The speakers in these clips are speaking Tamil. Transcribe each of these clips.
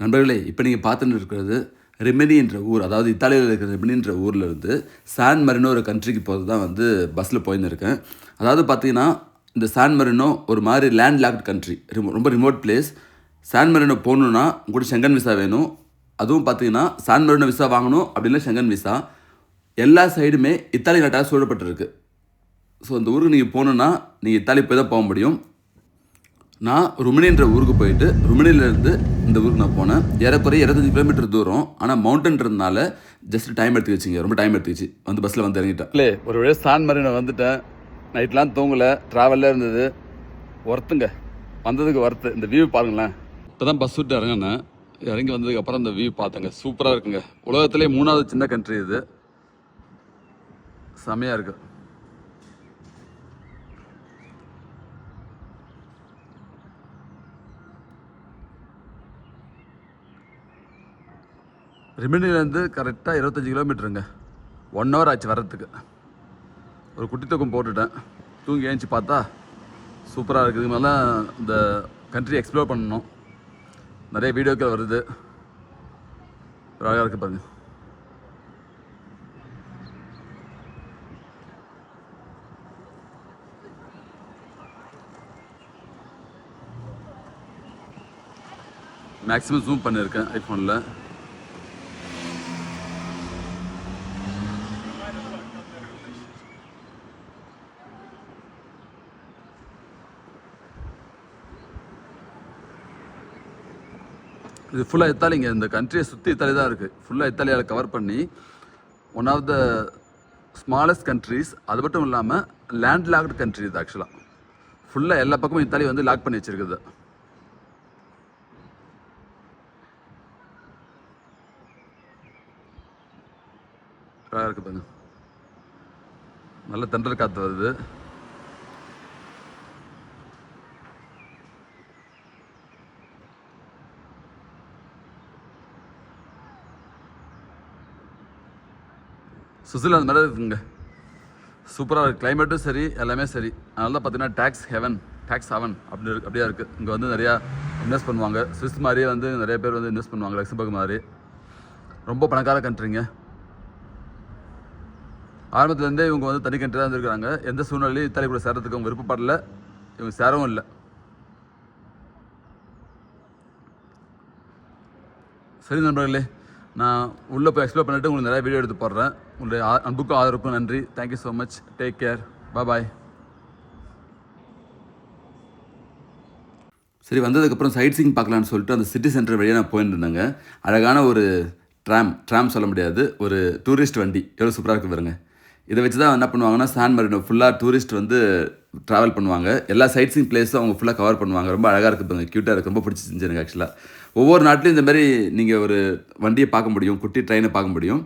நண்பர்களே இப்போ நீங்கள் பார்த்துட்டு இருக்கிறது ரெமினின்ற ஊர் அதாவது இத்தாலியில் இருக்கிற ரெமினின்ற ஊரில் இருந்து சான் மரினோ ஒரு கண்ட்ரிக்கு போகிறது தான் வந்து பஸ்ஸில் போயிருந்துருக்கேன் அதாவது பார்த்தீங்கன்னா இந்த சான் மரினோ ஒரு மாதிரி லேண்ட் லாக்ட் கண்ட்ரி ரொம்ப ரிமோட் பிளேஸ் சான் மரினோ போகணுன்னா உங்கள்கிட்ட செங்கன் விசா வேணும். அதுவும் பார்த்தீங்கன்னா சான் மரினோ விசா வாங்கணும் அப்படின்னா செங்கன் விசா எல்லா சைடுமே இத்தாலி நாட்டாக சூழப்பட்டிருக்கு. ஸோ அந்த ஊருக்கு நீங்கள் போகணுன்னா நீங்கள் இத்தாலி போய் தான் போக முடியும். நான் ருமினின்ற ஊருக்கு போயிட்டு ருமினிலேருந்து இந்த ஊருக்கு நான் போனேன். ஏறக்குறைய இருபத்தஞ்சி கிலோமீட்டர் தூரம். ஆனால் மவுண்டன்றதுனால ஜஸ்ட் டைம் எடுத்துக்கிச்சிங்க ரொம்ப டைம் எடுத்துக்கிச்சு வந்து பஸ்ஸில் வந்து இறங்கிட்டேன். இல்லை ஒரு வழியாக சான் மாதிரி நான் வந்துட்டேன். நைட்லாம் தூங்கலை. ட்ராவலில் இருந்தது. ஒர்த்துங்க வந்ததுக்கு ஒர்த்து இந்த வியூ பாருங்களேன். இப்போ தான் பஸ் விட்டு இறங்கினேன். இறங்கி வந்ததுக்கு அப்புறம் இந்த வியூ பார்த்தேங்க. சூப்பராக இருக்குங்க. உலகத்திலே மூணாவது சின்ன கண்ட்ரி இது. செமையாக இருக்குது ரிமினிலேருந்து கரெக்டாக இருபத்தஞ்சி கிலோமீட்டருங்க. ஒன் ஹவர் ஆச்சு வர்றதுக்கு. ஒரு குட்டி தூக்கம் போட்டுட்டேன். தூங்கி ஏஞ்சி பார்த்தா சூப்பராக இருக்குது. இது மாதிரிலாம் இந்த கண்ட்ரி எக்ஸ்ப்ளோர் பண்ணணும். நிறைய வீடியோக்கள் வருது. அழகாக இருக்குது பாருங்க. மேக்ஸிமம் ஜூம் பண்ணியிருக்கேன் ஐஃபோனில் இது ஃபுல்லாக இத்தாலிங்க இந்த கண்ட்ரியை சுற்றி இத்தாலி தான் இருக்குது ஃபுல்லாக இத்தாலியால் கவர் பண்ணி one of the smallest countries அது மட்டும் இல்லாமல் லேண்ட் லாக்டு கண்ட்ரி இது ஆக்சுவலாக ஃபுல்லாக எல்லா பக்கமும் இத்தாலி வந்து லாக் பண்ணி வச்சுருக்குது. அழகாக பாருங்க. நல்ல தென்றல் காற்று வருது. சுவிட்சர்லாந்து மாதிரி இருக்குங்க. சூப்பராக இருக்குது கிளைமேட்டும் சரி எல்லாமே சரி. அதனால தான் பார்த்தீங்கன்னா டேக்ஸ் ஹெவன் டேக்ஸ் ஹெவன் அப்படி இருக்கு அப்படியே இருக்குது இங்கே வந்து நிறையா இன்வெஸ்ட் பண்ணுவாங்க. சுவிஸ் மாதிரியே வந்து நிறைய பேர் வந்து இன்வெஸ்ட் பண்ணுவாங்க லக்ஸம்பர்க் மாதிரி. ரொம்ப பணக்கார கண்ட்ரிங்க ஆரம்பத்துலேருந்தே இவங்க வந்து தனி கண்ட்ரி தான் இருந்துருக்காங்க எந்த சூழ்நிலையும் இத்தாலி கூட சேரத்துக்கு அவங்க விருப்பப்படல. இவங்க சேரவும் இல்லை. சரி நண்பர்களே நான் உள்ளே போய் எக்ஸ்ப்ளோர் பண்ணிவிட்டு உங்களுக்கு நிறைய வீடியோ எடுத்து போடுறேன். உங்களுடைய ஆ- அன்புக்கும் ஆதரவுக்கும் நன்றி. Thank you so much take care bye சரி வந்ததுக்கப்புறம் சைட் சீங் பார்க்கலான்னு சொல்லிட்டு அந்த சிட்டி சென்டர் வழியாக நான் போயிட்டு இருந்தேங்க. அழகான ஒரு ட்ராம் ட்ராம் சொல்ல முடியாது. ஒரு டூரிஸ்ட் வண்டி. எவ்வளோ சூப்பராக இருக்குது பாருங்க. இதை வச்சு தான் என்ன பண்ணுவாங்கன்னா சான் மரினோ ஃபுல்லாக டூரிஸ்ட் வந்து ட்ராவல் பண்ணுவாங்க. எல்லா சைட் சீங் பிளேஸும் அவங்க ஃபுல்லாக கவர் பண்ணுவாங்க. ரொம்ப அழகாக இருக்குது பாருங்க. க்யூட்டாக இருக்குது ரொம்ப பிடிச்சிருந்துச்சு எனக்கு ஆக்சுவலாக ஒவ்வொரு நாட்டிலையும் இந்த மாதிரி நீங்கள் ஒரு வண்டியை பார்க்க முடியும் குட்டி ட்ரெயினை பார்க்க முடியும்.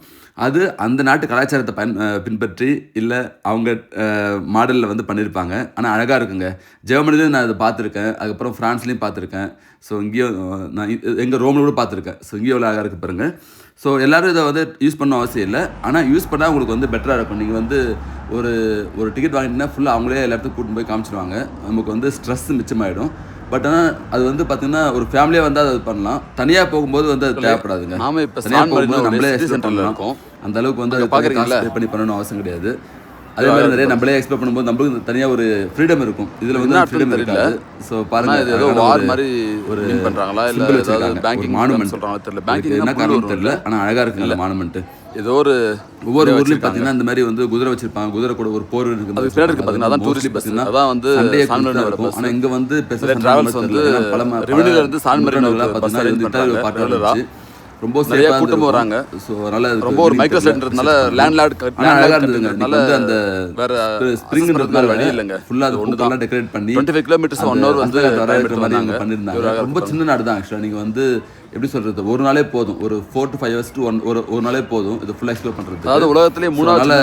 அது அந்த நாட்டு கலாச்சாரத்தை பயன் பின்பற்றி இல்லை அவங்க மாடலில் வந்து பண்ணியிருப்பாங்க ஆனால் அழகாக இருக்குங்க. ஜெர்மனிலையும் நான் அதை பார்த்துருக்கேன். அதுக்கப்புறம் ஃப்ரான்ஸ்லேயும் பார்த்துருக்கேன். ஸோ இங்கேயும் நான் எங்கள் ரோமில் கூட பார்த்துருக்கேன். ஸோ இங்கேயும் அழகாக இருக்க பாருங்க. ஸோ எல்லோரும் இதை வந்து யூஸ் பண்ண அவசியம் இல்லை. ஆனால் யூஸ் பண்ணால் உங்களுக்கு வந்து பெட்டராக இருக்கும். நீங்கள் வந்து ஒரு ஒரு டிக்கெட் வாங்கிட்டீங்கன்னா ஃபுல்லாக அவங்களே எல்லா இடத்துக்கும் கூட்டிட்டு போய் காமிச்சிடுவாங்க நமக்கு வந்து ஸ்ட்ரெஸ் மிச்சமாயிடும். பட் ஆனால் அது வந்து பார்த்தீங்கன்னா ஒரு ஃபேமிலியாக வந்து அதை பண்ணலாம். தனியாக போகும்போது வந்து அது தேவைப்படாதுங்க. நாம இப்ப நம்மளே பண்ணலாம். இருக்கோம். அந்த அளவுக்கு வந்து அது pay பண்ணி பண்ணணும் அவசியம் கிடையாது. அதே மாதிரி நிறைய நம்மளே எக்ஸ்ப்ளோர் பண்ணும்போது நம்மளுக்கு தனியாக ஒரு ஃப்ரீடம் இருக்கும். இதில் வந்து ஃப்ரீடம் இருக்காது. ஸோ பாருங்க இது ஏதோ வார் மாதிரி ஒரு மீன் பண்றாங்களா? இல்ல. Banking monument. சொல்றாங்களா தெரியல. பேங்கிங் என்ன காரணம் தெரியல. ஆனால் அழகாக இருக்குங்க மானுமெண்ட் ஏதோ ஒரு ஒவ்வொரு ஊர்லயும். பார்த்தீங்கன்னா இந்த மாதிரி வந்து குதிரை வச்சிருப்பாங்க. குதிரை கூட ஒரு போர் இருக்கு. அது பின்னாடி இருக்கு பாத்தீங்கன்னா, அதான் tourist bus. அதான் வந்து. ஆனா இங்க வந்து மாதிரி வந்து தெரியல. ரெவென்யூல இருந்து சான் மரினோ ரொம்ப நிறைய கூட்டம். வராங்க. So, அதனால ரொம்ப ஒரு மைக்ரோ. சென்டர்னால லேண்ட்லார்ட் ஆனா அழகா இருந்ததுங்க. நல்ல வந்து அந்த வேற ஸ்ப்ரிங்ன்றதுனால வழி இல்லைங்க. ஃபுல்லா அது ஒன்று பூக்கெல்லாம் டெக்கரேட் பண்ணி 25 kilometers one hour வந்து அந்த time இருக்கிற மாதிரி எடுத்து அங்க பண்ணிருந்தாங்க இவராக ரொம்ப சின்ன நாடு தான் ஆக்சுவலா நீங்க வந்து எப்படி சொல்றது? ஒரு நாளே போதும். ஒரு four to five hours to one ஒரு ஒரு நாளே போதும். இது ஃபுல்லா எக்ஸ்ப்ளோர் பண்றது அதாவது உலகத்திலே மூணாவது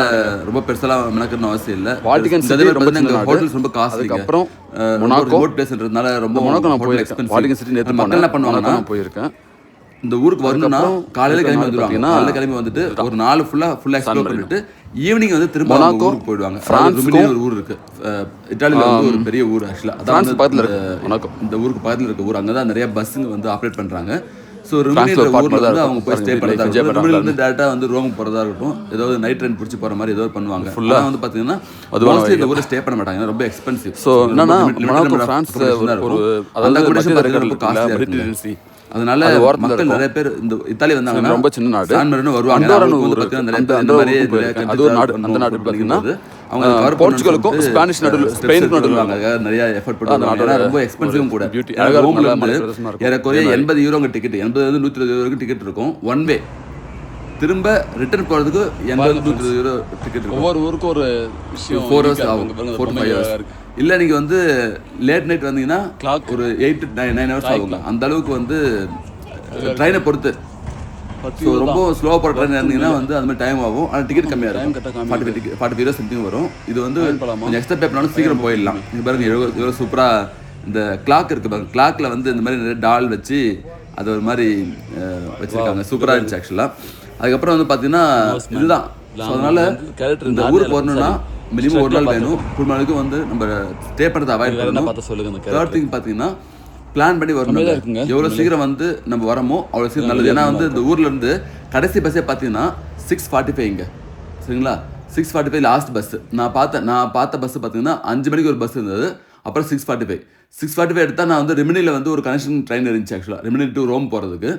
ரொம்ப பெருசாலாம் மெனக்கணும் அவசியம் இல்ல. வாட்டிகன் சிட்டி ரொம்ப நாடு. ஹோட்டல்ஸ் ரொம்ப காஸ்ட்லிங்க அதுக்கப்புறம் ரொம்ப மொனாக்கோ. ரிமோட் பிளேஸ்ன்றதுனால ரொம்ப மொனாக்கோ நான் போயிருக்கேன். வாட்டிகன் சிட்டி நேற்று பண்ணுவாங்கன்னா நான் போயிருக்கேன். இந்த ஊருக்கு வரணும்னா காலையில கிளம்பி பார்த்தீங்கன்னா காலையில கிளம்பி வந்துட்டு ஒரு நாள் ஃபுல்லா ஃபுல்லா எக்ஸ்ப்ளோர் பண்ணிட்டு ஈவினிங் வந்து திரும்ப ஊருக்கு போயிடுவாங்க. ஒரு ஊர் இருக்கு. அஹ் இத்தாலியில வந்து ஒரு பெரிய ஊர் ஆக்சுவலா பிரான்ஸ் பக்கத்துல இருக்கு. இந்த ஊருக்கு பக்கத்துல இருக்க ஊர். அங்கே தான் நிறைய பஸ்ஸுங்க வந்து ஆப்ரேட் பண்ணுறாங்க ஸோ Transport ஊரில் வந்து இருக்கும். அவங்க போய் ஸ்டே பண்ணுறதா இருக்கும் பண்றாங்க. ரிமினிலேருந்து டேரெக்டாக வந்து ரோமுக்கு போகிறதா இருக்கட்டும். ஏதாவது நைட் ட்ரெயின் பிடிச்சி போகிற மாதிரி ஏதாவது பண்ணுவாங்க. ஃபுல்லாக வந்து பார்த்தீங்கன்னா அதுவான மோஸ்ட்லி இந்த ஊரில் ஸ்டே பண்ண மாட்டாங்க. ரொம்ப எக்ஸ்பென்சிவ் ஸோ என்னன்னா ஃப்ரான்ஸ் ஒரு அதாவது காஸ்ட்லியாக இருக்குங்க. அதனால மக்கள். நிறைய பேர் இந்த இத்தாலி வந்தாங்கன்னா ரொம்ப சின்ன நாடு. சான் மெரினோ வருவாங்க வந்து பார்த்தீங்கன்னா நிறைய பேர் இந்த மாதிரி அது ஒரு நாடு. அந்த நாடு பார்த்தீங்கன்னா, அப்படிங்கும்போது அவங்க போர்ச்சுகலுக்கும் ஸ்பானிஷ் நடுவுல, ஸ்பெயினுக்கு நடுவுல நிறைய எஃபர்ட் பண்ணுவாங்க ரொம்ப எக்ஸ்பென்சிவும் கூட ரோம்ல இருந்து. ஏறக்குறைய. எண்பது யூரோங்க டிக்கெட் எண்பது வந்து நூற்றி இருபது வரைக்கும் டிக்கெட் இருக்கும் ஒன் வே திரும்ப ரிட்டர்ன் போகிறதுக்கு எண்பது யூரோ டிக்கெட் ஒவ்வொரு ஊருக்கும் ஒரு விஷயம் ஃபோர் ஹவர்ஸ் ஆகும். Four five hours. இல்லை நீங்கள் வந்து லேட் நைட் வந்தீங்கன்னா Clock. ஒரு எயிட் நைன் நைன் ஹவர்ஸ் ஆகுங்க. அந்த அளவுக்கு வந்து ட்ரெயினை பொறுத்து. ஸோ ரொம்ப ஸ்லோவாக போகிற ட்ரெயின் இருந்தீங்கன்னா வந்து அது மாதிரி டைம் ஆகும். ஆனால் டிக்கெட் கம்மியாக இருக்கும். Forty ticket forty five something வரும். இது வந்து? கொஞ்சம் எக்ஸ்ட்ரா பே பண்ணாலும் சீக்கிரம் போயிடலாம். இங்கே பாருங்க எவ்வளோ எவ்வளோ சூப்பராக இந்த கிளாக் இருக்கு பாருங்க. கிளாக்ல வந்து இந்த மாதிரி நிறைய டால் வச்சு அது ஒரு மாதிரி வச்சிருக்காங்க. சூப்பராக இருந்துச்சு ஆக்சுவலாக அதுக்கப்புறம் வந்து பார்த்தீங்கன்னா இதுதான். ஸோ அதனால இந்த ஊருக்கு வரணும்னா. மினிமம் ஒரு நாள் வேணும். குடும்பத்துக்கு வந்து நம்ம ஸ்டே பண்ணுறதை அவாய்ட் பண்ணணும். பார்த்தா சொல்லுங்க அந்த தேர்ட் திங் பார்த்தீங்கன்னா பிளான் பண்ணி வரணும். எவ்வளோ சீக்கிரம் வந்து நம்ம வரமோ அவ்வளோ சீக்கிரம் நல்லது. ஏன்னா வந்து இந்த ஊர்ல இருந்து கடைசி பஸ்ஸே பார்த்தீங்கன்னா சிக்ஸ் ஃபார்ட்டி ஃபைவ்ங்க சரிங்களா? Six forty five last bus நான் பார்த்தேன் நான் பார்த்த பஸ் பார்த்தீங்கன்னா அஞ்சு மணிக்கு ஒரு பஸ் இருந்தது. அப்புறம் six forty five six forty five எடுத்தால் நான் வந்து ரெமினியில் வந்து ஒரு கனெக்ஷன் ட்ரெயின் இருந்துச்சு ஆக்சுவலாக ரெமினி டு ரோம் போகிறதுக்கு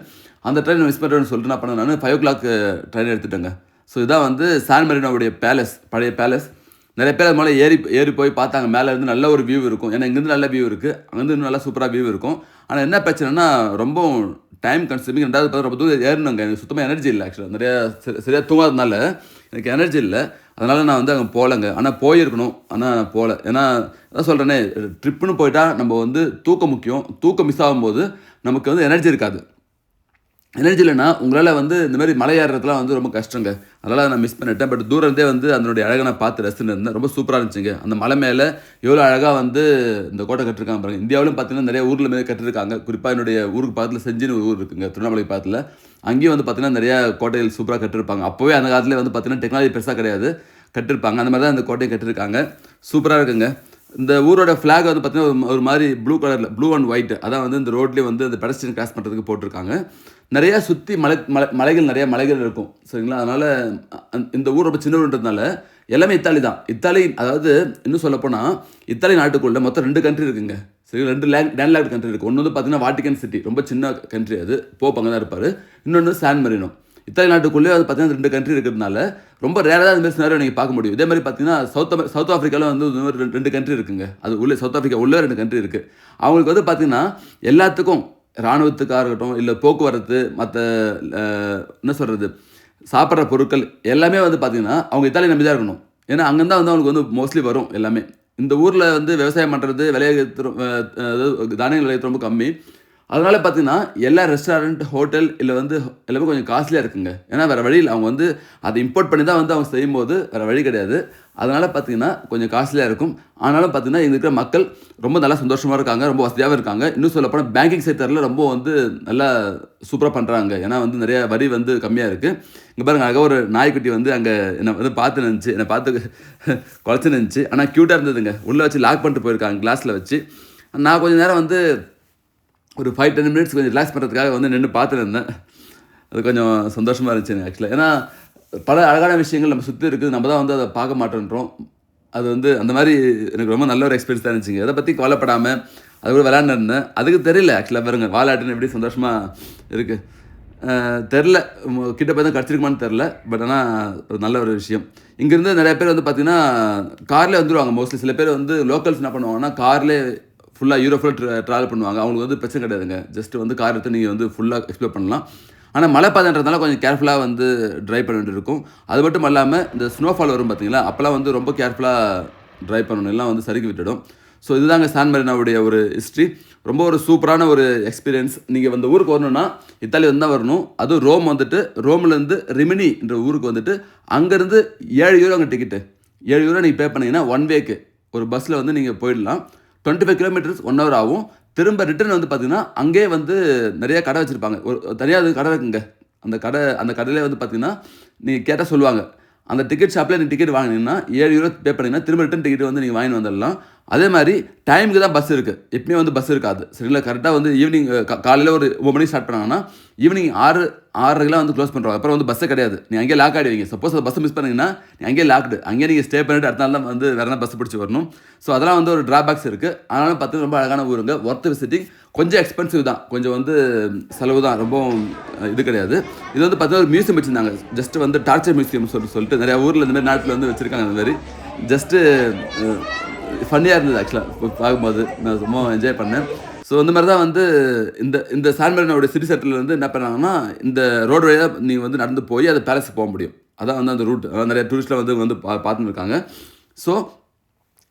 அந்த ட்ரெயின் மிஸ் பண்ணுறேன்னு சொல்லிட்டு நான் பண்ணேன். நான் ஃபைவ் ஓ கிளாக் ட்ரெயின் எடுத்துட்டேங்க. ஸோ இதான் வந்து சான் மெரினோவுடைய பேலஸ் பழைய பேலஸ் நிறைய பேர் அது மேலே ஏறி ஏறி போய் பார்த்தாங்க. மேலே இருந்து நல்ல ஒரு வியூ இருக்கும். ஏன்னா இங்கேருந்து நல்ல வியூ இருக்குது அங்கேருந்து இன்னும் நல்லா சூப்பராக வியூ இருக்கும். ஆனால் என்ன பிரச்சனைனா ரொம்ப டைம் கன்சூமிங் ரெண்டாவது பார்த்து ரொம்ப தூரம் ஏறணுங்க. எனக்கு சுத்தமாக எனர்ஜி இல்லை ஆக்சுவலாக நிறையா சரியாக தூங்காதனால எனக்கு எனர்ஜி இல்லை. அதனால் நான் வந்து அங்கே போகலைங்க. ஆனால் போயிருக்கணும். ஆனால் நான் போகல. ஏன்னா அதான் சொல்கிறேனே ட்ரிப்புன்னு போயிட்டால் நம்ம வந்து தூக்கம் முக்கியம். தூக்கம் மிஸ் ஆகும்போது நமக்கு வந்து எனர்ஜி இருக்காது. எனர்ஜி இல்லைன்னா உங்களால் வந்து இந்த மாதிரி மலை ஏறுறதுலாம் வந்து ரொம்ப கஷ்டங்க. அதனால் நான் மிஸ் பண்ணிட்டேன். பட் தூரந்தே வந்து அதனுடைய அழகை நான் பார்த்து ரசிச்சுட்டு இருந்தேன் ரொம்ப சூப்பராக இருந்துச்சுங்க. அந்த மலை மேலே எவ்வளோ அழகாக வந்து இந்த கோட்டை கட்டிருக்காங்க பாருங்கள் இந்தியாவிலும் பார்த்தீங்கன்னா நிறைய ஊரில் மேலே கட்டிருக்காங்க. குறிப்பாக என்னுடைய ஊருக்கு பக்கத்தில் செஞ்சின்னு ஒரு ஊர் இருக்குங்க. திருவண்ணாமலை பக்கத்தில். அங்கேயும் வந்து பார்த்தீங்கன்னா நிறைய கோட்டைகள் சூப்பராக கட்டிருப்பாங்க. அப்போவே அந்த காலத்தில் வந்து பார்த்தீங்கன்னா டெக்னாலஜி பெருசாக கிடையாது. கட்டிருப்பாங்க. அந்த மாதிரி தான் அந்த கோட்டையை கட்டிருக்காங்க சூப்பராக இருக்குங்க. இந்த ஊரோட ஃப்ளாக் வந்து பார்த்தீங்கன்னா ஒரு- ஒரு மாதிரி ப்ளூ கலரில் ப்ளூ அண்ட் ஒயிட் அதான் வந்து இந்த ரோட்லேயே வந்து அந்த பெடஸ்டியன் கிராஸ் பண்ணுறதுக்கு போட்டிருக்காங்க. நிறையா சுற்றி மலை மலை மலைகள் நிறையா மலைகள் இருக்கும் சரிங்களா? அதனால் இந்த ஊர் ரொம்ப சின்ன ஊருன்றதுனால எல்லாமே இத்தாலி தான். இத்தாலி அதாவது இன்னும் சொல்லப்போனால் இத்தாலி நாட்டுக்குள்ளே மொத்தம் ரெண்டு கண்ட்ரி இருக்குங்க சரி ரெண்டு லேண்ட் லேண்ட்லாக்ட் கண்ட்ரி இருக்குது ஒன்று வந்து பார்த்தீங்கன்னா வாட்டிகன் சிட்டி ரொம்ப சின்ன கண்ட்ரி அது. போப் அங்கே தான் இருப்பார். இன்னொன்று சான் மரினோ இத்தாலி நாட்டுக்குள்ளேயே அது பார்த்தீங்கன்னா ரெண்டு கண்ட்ரி இருக்கிறதுனால ரொம்ப ரேராக தான் இந்த மாதிரி சினாரியோ நீங்கள் பார்க்க முடியும். இதே மாதிரி பார்த்தீங்கன்னா சவுத் சவுத் ஆஃப்ரிக்காவில் வந்து ரெண்டு- ரெண்டு கண்ட்ரி இருக்குங்க. அது உள்ளே சவுத் ஆஃப்ரிக்கா உள்ளே ரெண்டு கண்ட்ரி இருக்குது அவங்களுக்கு வந்து பார்த்தீங்கன்னா எல்லாத்துக்கும் இராணுவத்துக்காக இருக்கட்டும் இல்லை போக்குவரத்து மற்ற என்ன சொல்கிறது சாப்பிட்ற பொருட்கள் எல்லாமே வந்து பார்த்திங்கன்னா அவங்க இத்தாலி நம்பி தான் இருக்கணும். ஏன்னா அங்கேருந்து தான் வந்து அவங்களுக்கு வந்து மோஸ்ட்லி வரும் எல்லாமே. இந்த ஊரில் வந்து விவசாயம் பண்ணுறது விலையத்து அதாவது தானியங்கள் விளையத்து ரொம்ப கம்மி. அதனால் பார்த்தீங்கன்னா எல்லா ரெஸ்டாரண்ட் ஹோட்டல் இல்லை வந்து எல்லாமே கொஞ்சம் காஸ்ட்லியாக இருக்குங்க. ஏன்னா வேறு வழியில் அவங்க வந்து அதை இம்போர்ட் பண்ணி தான் வந்து அவங்க செய்யும்போது வேறு வழி கிடையாது. அதனால் பார்த்தீங்கன்னா கொஞ்சம் காஸ்ட்லியாக இருக்கும். ஆனாலும் பார்த்தீங்கன்னா இங்கே இருக்கிற மக்கள் ரொம்ப நல்லா சந்தோஷமாக இருக்காங்க. ரொம்ப வசதியாகவும் இருக்காங்க. இன்னும் சொல்லப்போனால் பேங்கிங் செக்டரில் ரொம்ப வந்து நல்லா சூப்பராக பண்ணுறாங்க ஏன்னா வந்து நிறைய வரி வந்து கம்மியாக இருக்குது இங்கே பாருங்க அழகாக ஒரு நாய்க்குட்டி வந்து அங்கே என்னை வந்து பார்த்து நினச்சி என்னை பார்த்து குழச்சி நினச்சி ஆனால் க்யூட்டாக இருந்ததுங்க. உள்ளே வச்சு லாக் பண்ணிட்டு போயிருக்காங்க கிளாஸில் வச்சு. நான் கொஞ்சம் நேரம் வந்து ஒரு ஃபைவ் டென் மினிட்ஸ் கொஞ்சம் ரிலாக்ஸ் பண்ணுறதுக்காக வந்து நின்று பார்த்துட்டு இருந்தேன் அது கொஞ்சம் சந்தோஷமாக இருந்துச்சு ஆக்சுவலாக ஏன்னா பல அழகான விஷயங்கள் நம்ம சுற்றி இருக்குது. நம்ம தான் வந்து அதை பார்க்க மாட்டேன்றோம். அது வந்து அந்த மாதிரி எனக்கு ரொம்ப நல்ல ஒரு எக்ஸ்பீரியன்ஸ் தான் இருந்துச்சுங்க. அதை பற்றி கவலைப்படாமல் அது கூட விளையாண்டு இருந்தேன். அதுக்கு தெரியல ஆக்சுவலாக பாருங்க வாலாட்டுன்னு எப்படி சந்தோஷமாக இருக்குது தெரில கிட்ட போய் தான் கிடச்சிருக்குமான்னு தெரில பட் ஆனால் ஒரு நல்ல ஒரு விஷயம். இங்கேருந்து நிறைய பேர் வந்து பார்த்திங்கன்னா கார்லேயே வந்துடுவாங்க மோஸ்ட்லி சில பேர் வந்து லோக்கல்ஸ் என்ன பண்ணுவாங்கன்னா கார்லேயே ஃபுல்லாக யூரோ ஃபுல்லாக ட்ராவல் பண்ணுவாங்க. அவங்களுக்கு வந்து பிரச்சனை கிடையாதுங்க. ஜஸ்ட் வந்து கார் எடுத்து நீங்கள் வந்து ஃபுல்லாக எக்ஸ்ப்ளோர் பண்ணலாம். ஆனால் மழை கொஞ்சம் கேர்ஃபுல்லாக வந்து ட்ரைவ் பண்ண வேண்டியிருக்கும். அது மட்டும் இல்லாமல் இந்த ஸ்னோஃபால் வரும் பார்த்தீங்களா அப்போல்லாம் வந்து ரொம்ப கேர்ஃபுல்லாக ட்ரைவ் பண்ணணும். எல்லாம் வந்து சறுக்கி விட்டுடும். ஸோ இதுதாங்க சான் மரினாவுடைய ஒரு ஹிஸ்ட்ரி ரொம்ப ஒரு சூப்பரான ஒரு எக்ஸ்பீரியன்ஸ் நீங்கள் வந்து ஊருக்கு வரணும்னா இத்தாலி வந்து தான் வரணும். அதுவும் ரோம் வந்துட்டு ரோம்லேருந்து ரிமினி என்ற ஊருக்கு வந்துட்டு அங்கேருந்து ஏழு யூரோ அங்கே டிக்கெட்டு ஏழு யூரோ நீங்கள் பே பண்ணிங்கன்னா ஒன் வேக்கு ஒரு பஸ்ஸில் வந்து நீங்கள் போயிடலாம். Twenty five kilometres one hour ஆகும். திரும்ப ரிட்டர்ன் வந்து பார்த்தீங்கன்னா அங்கேயே வந்து நிறையா கடை வச்சுருப்பாங்க. ஒரு தனியாக கடை இருக்குங்க. அந்த கடை அந்த கடையிலே வந்து பார்த்தீங்கன்னா நீங்கள் கேட்டால் சொல்லுவாங்க. அந்த டிக்கெட் ஷாப்பில் நீங்கள் டிக்கெட் வாங்கினீங்கன்னா ஏழு யூரோ பே பண்ணிங்கன்னா திரும்ப ரிட்டன் டிக்கெட் வந்து நீங்கள் வாங்கி வந்துடலாம். அதே மாதிரி டைமுக்கு தான் பஸ் இருக்குது எப்பயுமே வந்து பஸ் இருக்காது. சரிங்களா? கரெக்டாக வந்து ஈவினிங் காலையில் ஒரு ஒம்பது மணிக்கு ஸ்டார்ட் பண்ணாங்கன்னா ஈவினிங் ஆறு ஆறரைக்கெலாம் வந்து க்ளோஸ் பண்ணுறாங்க அப்புறம் வந்து பஸ்ஸே கிடையாது. நீங்கள் அங்கேயே லாக் ஆகிடுவீங்க சப்போஸ் அந்த பஸ்ஸை மிஸ் பண்ணிங்கன்னா நீ அங்கேயே லாக்டு அங்கேயே நீங்கள் ஸ்டே பண்ணிட்டு அடுத்த நாள் தான் வந்து வேறு என்ன பஸ் பிடிச்சி வரணும். ஸோ அதெல்லாம் வந்து ஒரு ட்ராபேக்ஸ் இருக்குது அதனால பார்த்து ரொம்ப அழகான ஊருங்க. ஒர்த் விசிட்டிங் கொஞ்சம் எக்ஸ்பென்சிவ் தான். கொஞ்சம் வந்து செலவு தான். ரொம்ப இது கிடையாது. இது வந்து பார்த்தீங்கன்னா ஒரு மியூசியம் வச்சுருந்தாங்க. ஜஸ்ட் வந்து டார்ச்சர் மியூசியம் சொல்லி சொல்லிட்டு நிறையா ஊரில் இந்த மாதிரி நாட்டில் வந்து வச்சுருக்காங்க அந்த மாதிரி. ஜஸ்ட்டு ஃபன்னியாக இருந்தது ஆக்சுவலாக பார்க்கும்போது நான் ரொம்ப என்ஜாய் பண்ணேன். ஸோ இந்த மாதிரி தான் வந்து இந்த இந்த சான்மரனோட சிட்டி செட்டில் வந்து என்ன பண்ணாங்கன்னா இந்த ரோடு வழியாக நீங்கள் வந்து நடந்து போய் அது பேலஸுக்கு போக முடியும். அதான் வந்து அந்த ரூட் அதான் நிறைய டூரிஸ்ட்லாம் வந்து வந்து பா பார்த்துன்னு இருக்காங்க ஸோ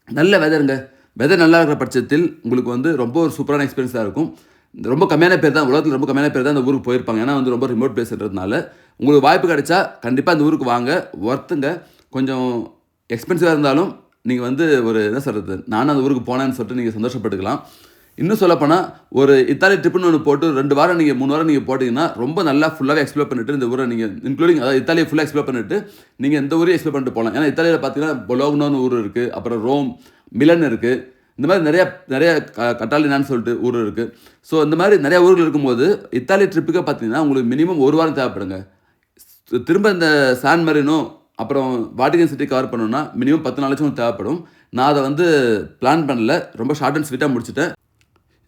நல்ல வெதருங்க வெதர் நல்லா இருக்கிற பட்சத்தில் உங்களுக்கு வந்து ரொம்ப ஒரு சூப்பரான எக்ஸ்பீரியன்ஸாக இருக்கும். ரொம்ப கம்மியான பேர் தான் உலகத்தில் ரொம்ப கம்மியான பேர் தான் அந்த ஊருக்கு போயிருப்பாங்க. ஏன்னா வந்து ரொம்ப ரிமோட் பிளேஸ்ன்றதுனால உங்களுக்கு வாய்ப்பு கிடைச்சா கண்டிப்பாக அந்த ஊருக்கு வாங்க. ஒர்த்துங்க கொஞ்சம் எக்ஸ்பென்சிவாக இருந்தாலும் நீங்கள் வந்து ஒரு என்ன சொல்கிறது நானும் அந்த ஊருக்கு போனேன்னு சொல்லிட்டு நீங்கள் சந்தோஷப்பட்டுக்கலாம். இன்னும் சொல்லப்போனால் ஒரு இத்தாலி ட்ரிப்புன்னு ஒன்று போட்டு ரெண்டு வாரம் நீங்கள் மூணு வாரம் நீங்கள் போட்டிங்கன்னா ரொம்ப நல்லா ஃபுல்லாகவே எக்ஸ்ப்ளோர் பண்ணிட்டு இந்த ஊரை நீங்கள் இன்க்ளூடிங் அதாவது இத்தாலியை ஃபுல்லாக எக்ஸ்ப்ளோர் பண்ணிட்டு நீங்கள் எந்த ஊரையும் எக்ஸ்ப்ளோர் பண்ணிட்டு போகலாம். ஏன்னா இத்தாலியில் பார்த்தீங்கன்னா பொலோக்னோன்னு ஊர் இருக்குது அப்புறம் ரோம் மிலன் இருக்குது இந்த மாதிரி நிறைய நிறைய க கட்டாலினான்னு சொல்லிட்டு ஊர் இருக்குது ஸோ இந்த மாதிரி நிறைய ஊர்கள் இருக்கும்போது இத்தாலி ட்ரிப்புக்கு பார்த்தீங்கன்னா உங்களுக்கு மினிமம் ஒரு வாரம் தேவைப்படுங்க. திரும்ப இந்த சான் மரினோ அப்புறம் வாட்டிகன் சிட்டி கவர் பண்ணணும்னா மினிமம் பத்து நாளாச்சும் தேவைப்படும். நான் அதை வந்து பிளான் பண்ணல. ரொம்ப ஷார்ட் அண்ட் ஸ்வீட்டாக முடிச்சுட்டேன்.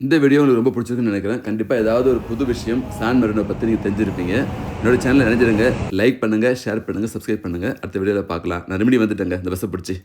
இந்த வீடியோ உங்களுக்கு ரொம்ப பிடிச்சிருக்குன்னு நினைக்கிறேன். கண்டிப்பாக ஏதாவது ஒரு புது விஷயம் சான் மரினோ பற்றி நீங்கள் தெரிஞ்சிருப்பீங்க. என்னோடய சேனலை நினைச்சிருங்க லைக் பண்ணுங்கள் ஷேர் பண்ணுங்கள் சப்ஸ்கிரைப் பண்ணுங்கள் அடுத்த வீடியோவில் பார்க்கலாம். நான் ரெமடி வந்துட்டேங்க. இந்த பஸ்ஸை பிடிச்சி.